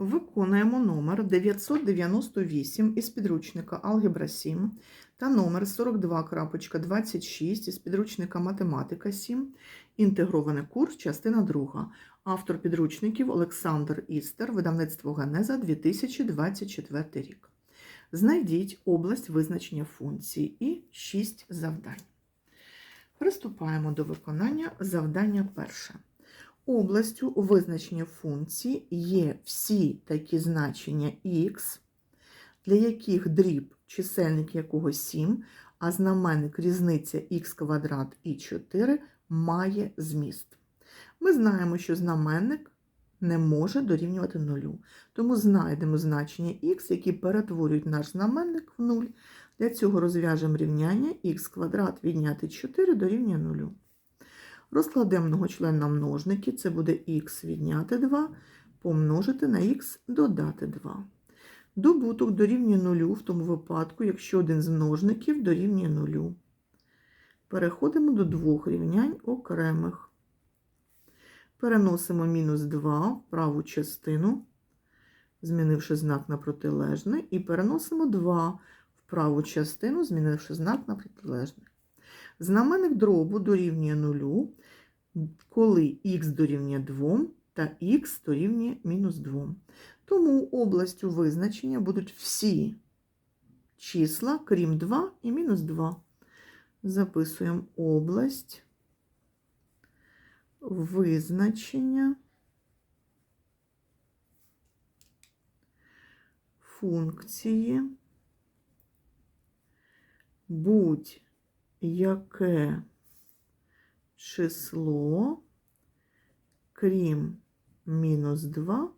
Виконуємо номер 998 із підручника Алгебра 7 та номер 42.26 із підручника Математика 7. Інтегрований курс, частина 2. Автор підручників Олександр Істер, видавництво Генеза 2024 рік. Знайдіть область визначення функцій і 6 завдань. Приступаємо до виконання завдання перше. Областю визначення функції є всі такі значення х, для яких дріб чисельник якого 7, а знаменник різниця х квадрат і 4 має зміст. Ми знаємо, що знаменник не може дорівнювати нулю. Тому знайдемо значення х, які перетворюють наш знаменник в 0. Для цього розв'яжемо рівняння х квадрат відняти 4 дорівнює 0. Розкладемо многочлен на множники, це буде х відняти 2, помножити на х додати 2. Добуток дорівнює 0 в тому випадку, якщо один з множників дорівнює 0. Переходимо до двох рівнянь окремих. Переносимо мінус 2 в праву частину, змінивши знак на протилежний, і переносимо 2 в праву частину, змінивши знак на протилежний. Знаменник дробу дорівнює 0, коли х дорівнює 2 та х дорівнює мінус 2. Тому областю визначення будуть всі числа, крім 2 і мінус 2. Записуємо область визначення функції будь-яке число, крім мінус 2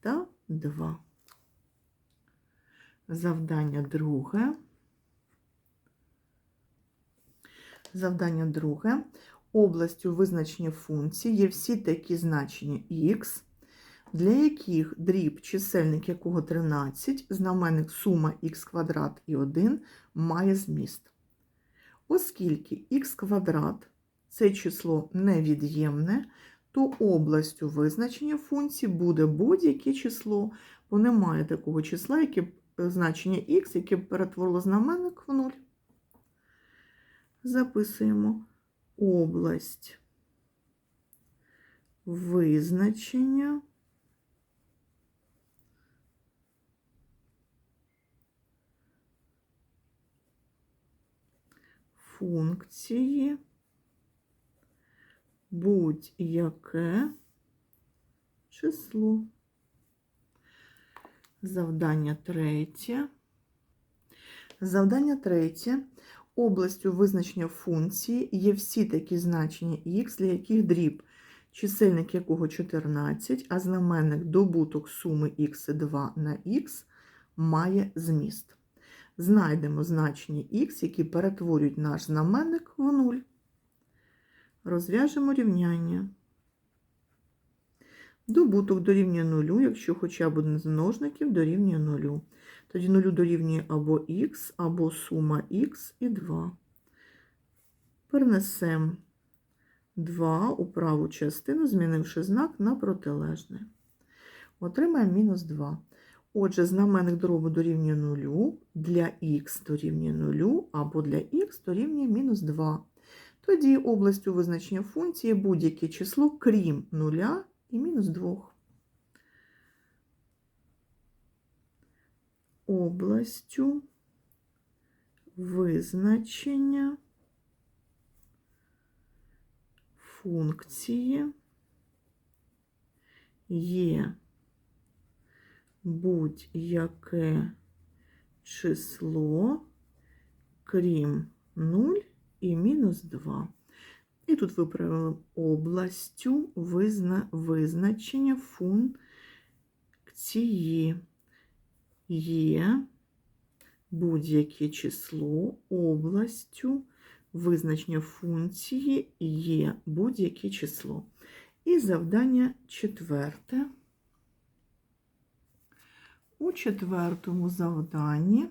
та 2. Завдання друге. Завдання друге. Областю визначення функції є всі такі значення х, для яких дріб, чисельник якого 13, знаменник сума х квадрат і 1 має зміст. Оскільки х квадрат це число невід'ємне, то областю визначення функції буде будь-яке число, бо немає такого числа, яке б- значення х, яке б перетворило знаменник в 0. Записуємо область визначення функції будь-яке число. Завдання третє. Завдання третє. Областю визначення функції є всі такі значення х, для яких дріб, чисельник якого 14, а знаменник добуток суми х2 на х має зміст. Знайдемо значення х, які перетворюють наш знаменник в 0. Розв'яжемо рівняння. Добуток дорівнює 0, якщо хоча б один з множників дорівнює 0. Тоді 0 дорівнює або х, або сума х і 2. Перенесемо 2 у праву частину, змінивши знак на протилежний. Отримаємо мінус 2. Отже, знаменник дробу дорівнює 0, для х дорівнює 0, або для х дорівнює мінус 2. Тоді областю визначення функції будь-яке число, крім 0 і мінус 2. Областю визначення функції є будь-яке число, крім 0 і мінус 2. І тут виправили областю визна... визначення функції є будь-яке число областю визначення функції є будь-яке число. І завдання четверте. У четвертому завданні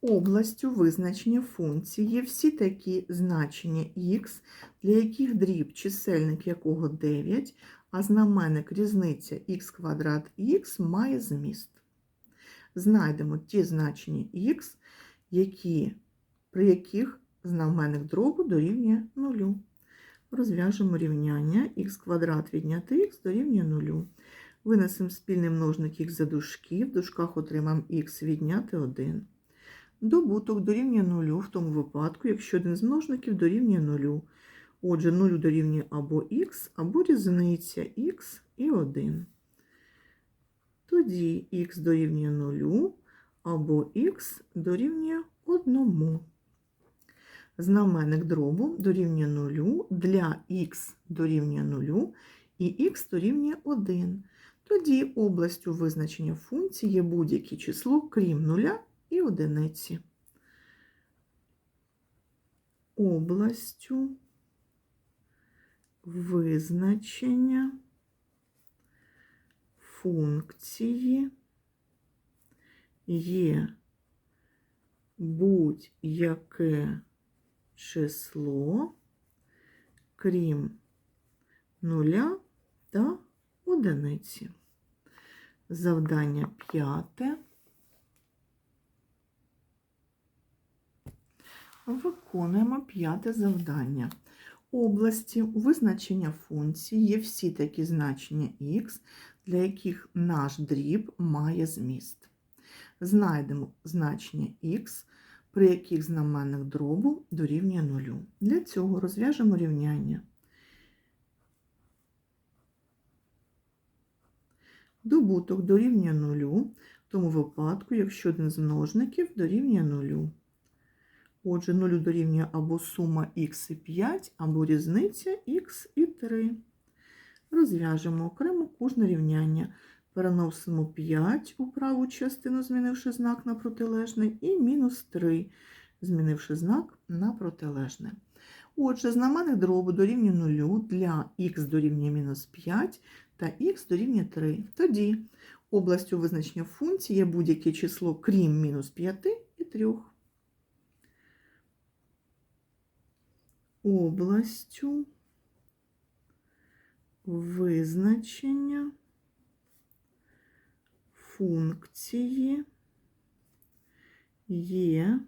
областю визначення функції є всі такі значення х, для яких дріб, чисельник якого 9, а знаменник різниця х квадрат х має зміст. Знайдемо ті значення х, які, при яких знаменник дробу дорівнює 0. Розв'яжемо рівняння х квадрат відняти х дорівнює 0. Винесемо спільний множник х за дужки, в дужках отримаємо х відняти 1. Добуток дорівнює 0 в тому випадку, якщо один з множників дорівнює 0. Отже, 0 дорівнює або х, або різниця х і 1. Тоді х дорівнює 0, або х дорівнює 1. Знаменник дробу дорівнює 0 для х дорівнює 0 і х дорівнює 1. Тоді областю визначення функції є будь-яке число, крім 0 і одиниці. Областю визначення функції є будь-яке число, крім нуля та одиниці. Завдання п'яте. Виконуємо п'яте завдання. Області визначення функції є всі такі значення х, для яких наш дріб має зміст. Знайдемо значення х, при яких знаменник дробу дорівнює нулю. Для цього розв'яжемо рівняння. Добуток дорівнює нулю, в тому випадку, якщо один з множників дорівнює нулю. Отже, 0 дорівнює або сума х і 5, або різниця х і 3. Розв'яжемо окремо кожне рівняння. Переносимо 5 у праву частину, змінивши знак на протилежний, і мінус 3, змінивши знак на протилежне. Отже, знаменник дробу дорівнює 0 для х дорівнює мінус 5 та х дорівнює 3. Тоді областю визначення функції є будь-яке число, крім мінус 5 і 3. областю визначення функції є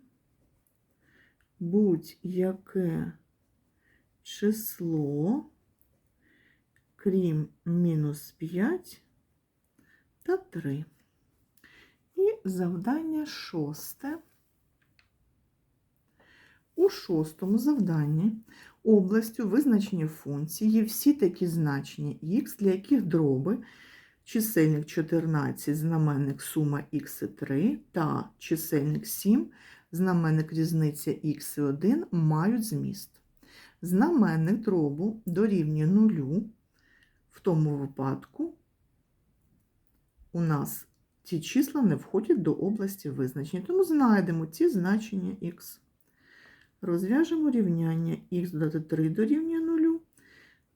будь-яке число, крім мінус 5 та 3. І завдання шосте. У шостому завданні областю визначення функції всі такі значення х, для яких дроби чисельник 14, знаменник сума х і 3 та чисельник 7, знаменник різниця х і 1 мають зміст. Знаменник дробу дорівнює нулю. В тому випадку у нас ті числа не входять до області визначення, тому знайдемо ці значення х. Розв'яжемо рівняння х додати 3 дорівнює 0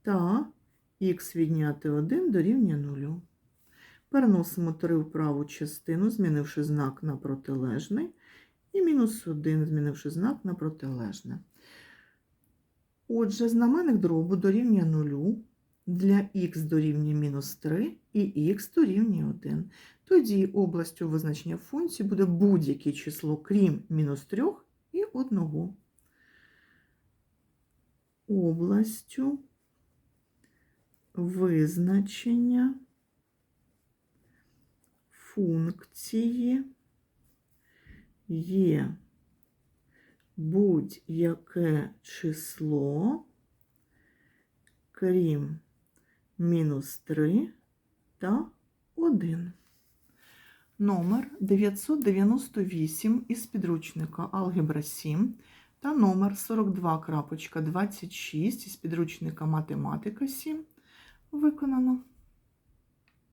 та х відняти 1 дорівнює 0. Переносимо 3 в праву частину, змінивши знак на протилежний, і мінус 1, змінивши знак на протилежне. Отже, знаменник дробу дорівнює 0 для х дорівнює мінус 3 і х дорівнює 1. Тоді областю визначення функції буде будь-яке число, крім мінус 3 і 1 областю визначення функції є будь-яке число, крім мінус 3 та 1. Номер 998 із підручника Алгебра 7 та номер 42.26 із підручника Математика 7 виконано.